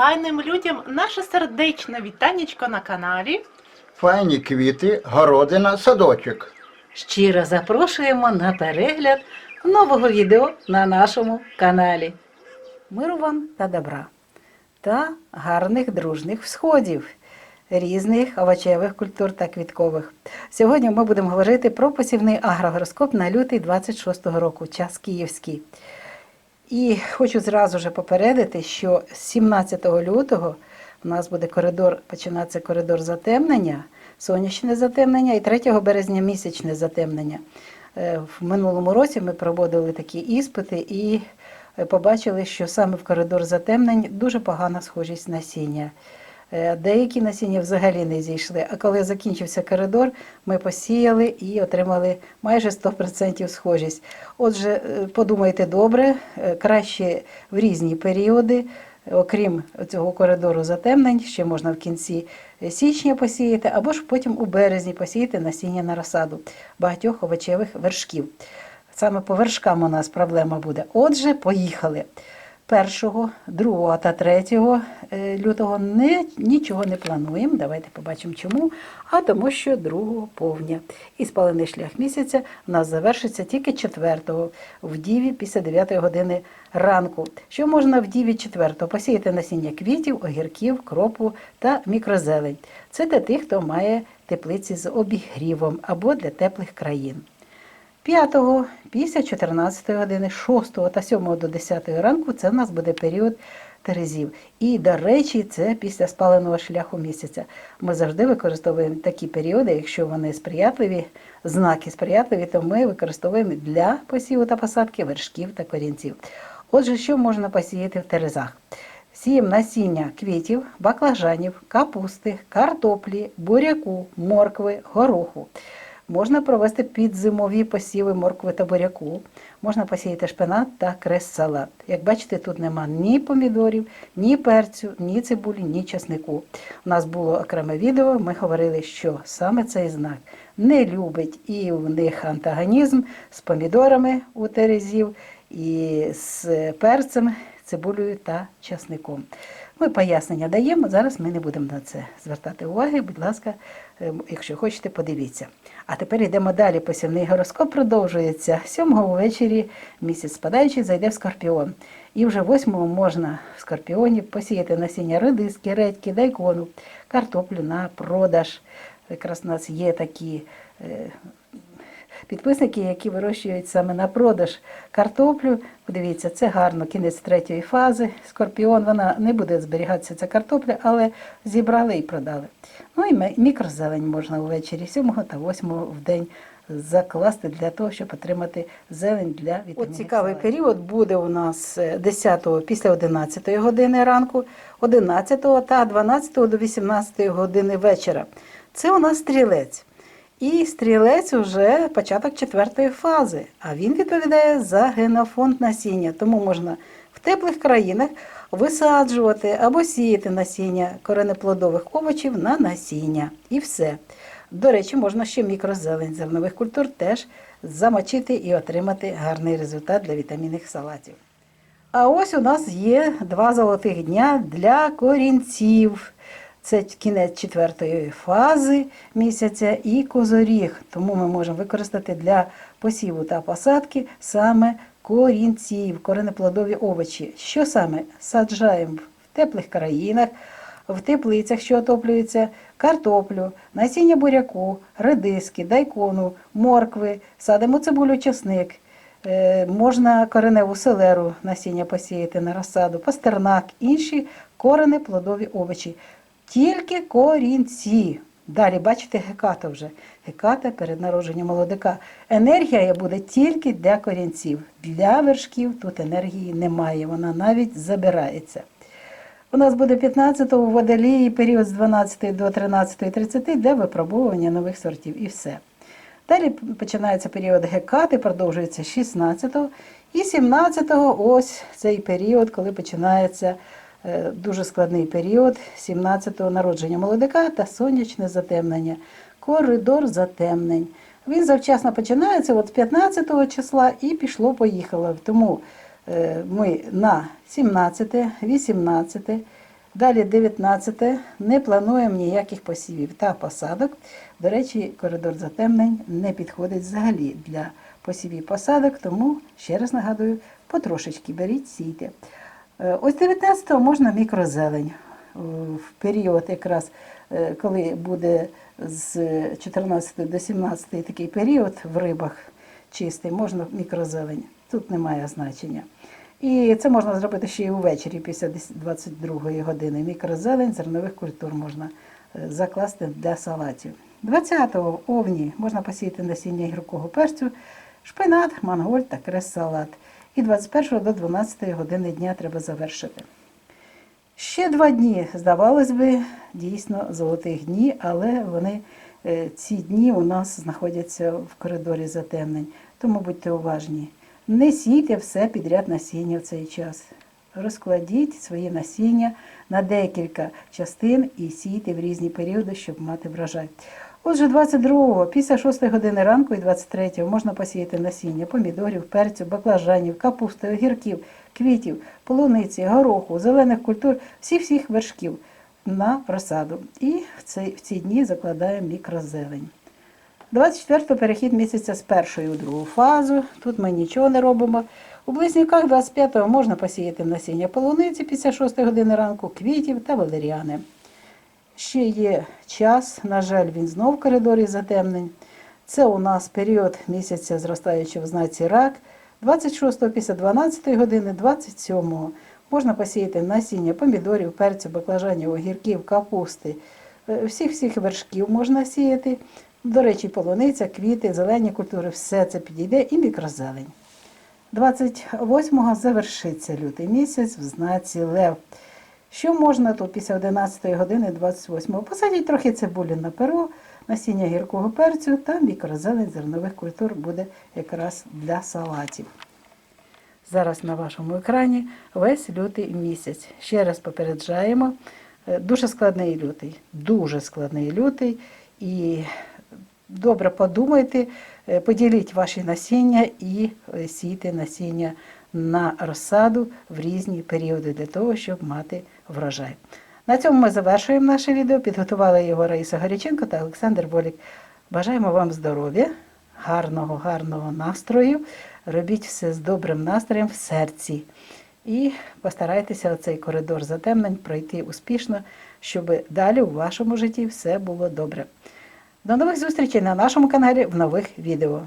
файним людям наше сердечне вітанечко на каналі. Файні квіти, городина, садочок. Щиро запрошуємо на перегляд нового відео на нашому каналі. Миру вам та добра та гарних дружних всходів різних овочевих культур та квіткових. Сьогодні ми будемо говорити про посівний агрогороскоп на лютий 26-го року, час київський. І хочу зразу же попередити, що з 17 лютого у нас буде коридор, починатися коридор затемнення, сонячне затемнення і 3 березня місячне затемнення. Е, В минулому році ми проводили такі іспити і е, побачили, що саме в коридор затемнень дуже погана схожість насіння. Е, Деякі насіння взагалі не зійшли. А коли закінчився коридор, ми посіяли і отримали майже 100% схожість. Отже, е, подумайте добре, е, краще в різні періоди, окрім цього коридору затемнень, ще можна в кінці січня посіяти, або ж потім у березні посіяти насіння на розсаду багатьох овочевих вершків. Саме по вершкам у нас проблема буде. Отже, поїхали. 1, 2 та 3 е, лютого не, нічого не плануємо. Давайте побачимо чому. А тому, що 2 повня. І спалений шлях місяця у нас завершиться тільки 4 в Діві після 9 години ранку. Що можна в Діві 4 посіяти насіння квітів, огірків, кропу та мікрозелень. Це для тих, хто має теплиці з обігрівом або для теплих країн. 5 після 14 години, 6 та 7 до 10 ранку це в нас буде період терезів. І, до речі, це після спаленого шляху місяця. Ми завжди використовуємо такі періоди, якщо вони сприятливі, знаки сприятливі, то ми використовуємо для посіву та посадки вершків та корінців. Отже, що можна посіяти в терезах? Сіємо насіння квітів, баклажанів, капусти, картоплі, буряку, моркви, гороху. Можна провести підзимові посіви моркви та буряку. Можна посіяти шпинат та крес-салат. Як бачите, тут нема ні помідорів, ні перцю, ні цибулі, ні часнику. У нас було окреме відео, ми говорили, що саме цей знак не любить і в них антагонізм з помідорами у терезів, і з перцем, цибулею та часником. Ми пояснення даємо, зараз ми не будемо на це звертати уваги. Будь ласка, е, якщо хочете, подивіться. А тепер йдемо далі. Посівний гороскоп продовжується. 7 ввечері місяць спадаючий зайде в скорпіон. І вже 8 можна в скорпіоні посіяти насіння редиски, редьки, дайкону, картоплю на продаж. Якраз у нас є такі. Е, Підписники, які вирощують саме на продаж картоплю, подивіться, це гарно, кінець третьої фази. Скорпіон, вона не буде зберігатися ця картопля, але зібрали і продали. Ну і мікрозелень можна ввечері 7 та 8 в день закласти для того, щоб отримати зелень для вітамінів. От цікавий період буде у нас е, 10 після 11 години ранку, 11 та 12 до 18 години вечора. Це у нас стрілець. І стрілець уже початок четвертої фази, а він відповідає за генофонд насіння. Тому можна в теплих країнах висаджувати або сіяти насіння коренеплодових овочів на насіння. І все. До речі, можна ще мікрозелень зернових культур теж замочити і отримати гарний результат для вітамінних салатів. А ось у нас є два золотих дня для корінців. Це кінець четвертої фази місяця і козоріг. Тому ми можемо використати для посіву та посадки саме корінців, коренеплодові овочі. Що саме саджаємо в теплих країнах, в теплицях, що отоплюються, картоплю, насіння буряку, редиски, дайкону, моркви, садимо цибулю, чесник. Е, Можна кореневу селеру насіння посіяти на розсаду, пастернак, інші корени плодові овочі. Тільки корінці. Далі, бачите, геката вже. Геката перед народженням молодика. Енергія буде тільки для корінців. Для вершків тут енергії немає, вона навіть забирається. У нас буде 15-го в водолії період з 12 до 13.30 для випробовування нових сортів і все. Далі починається період гекати, продовжується 16-го. І 17-го ось цей період, коли починається дуже складний період 17-го народження молодика та сонячне затемнення. Коридор затемнень. Він завчасно починається от з 15 числа і пішло-поїхало. Тому е, ми на 17, 18, Далі 19 не плануємо ніяких посівів та посадок. До речі, коридор затемнень не підходить взагалі для посівів посадок, тому ще раз нагадую, потрошечки беріть, сійте. Е, Ось 19-го можна мікрозелень. Е, В період якраз, е, коли буде з 14 до 17 такий період в рибах чистий, можна мікрозелень. Тут немає значення. І це можна зробити ще й увечері після 22 години. Мікрозелень зернових культур можна закласти для салатів. 20-го в овні можна посіяти насіння гіркого перцю, шпинат, мангольд та крес-салат. І 21 до 12 години дня треба завершити. Ще два дні, здавалось би, дійсно золотих дні, але вони е, ці дні у нас знаходяться в коридорі затемнень. Тому будьте уважні. Не сійте все підряд насіння в цей час. Розкладіть свої насіння на декілька частин і сійте в різні періоди, щоб мати врожай. Отже, 22-го, після 6 години ранку і 23-го можна посіяти насіння помідорів, перцю, баклажанів, капусти, огірків, квітів, полуниці, гороху, зелених культур, всіх-всіх вершків на розсаду. І в, цей, в ці дні закладаємо мікрозелень. 24-го перехід місяця з першої у другу фазу. Тут ми нічого не робимо. У близнюках 25-го можна посіяти насіння полуниці після 6 години ранку, квітів та валеріани. Ще є час, на жаль, він знов в коридорі затемнень. Це у нас період місяця зростаючого в знаці рак. 26-го після 12 години, 27-го можна посіяти насіння помідорів, перцю, баклажанів, огірків, капусти. Е, Всіх-всіх вершків можна сіяти. До речі, полуниця, квіти, зелені культури, все це підійде і мікрозелень. 28-го завершиться лютий місяць в знаці Лев. Що можна тут після 11 години 28-го? Посадіть трохи цибулі на перо, насіння гіркого перцю та мікрозелень зернових культур буде якраз для салатів. Зараз на вашому екрані весь лютий місяць. Ще раз попереджаємо. е, Дуже складний лютий, дуже складний лютий. І добре подумайте, е, поділіть ваші насіння і е, сійте насіння на розсаду в різні періоди для того, щоб мати врожай. На цьому ми завершуємо наше відео. Підготували його Раїса Горяченко та Олександр Болік. Бажаємо вам здоров'я, гарного, гарного настрою. Робіть все з добрим настроєм в серці. І постарайтеся оцей коридор затемнень пройти успішно, щоб далі у вашому житті все було добре. До нових зустрічей на нашому каналі в нових відео.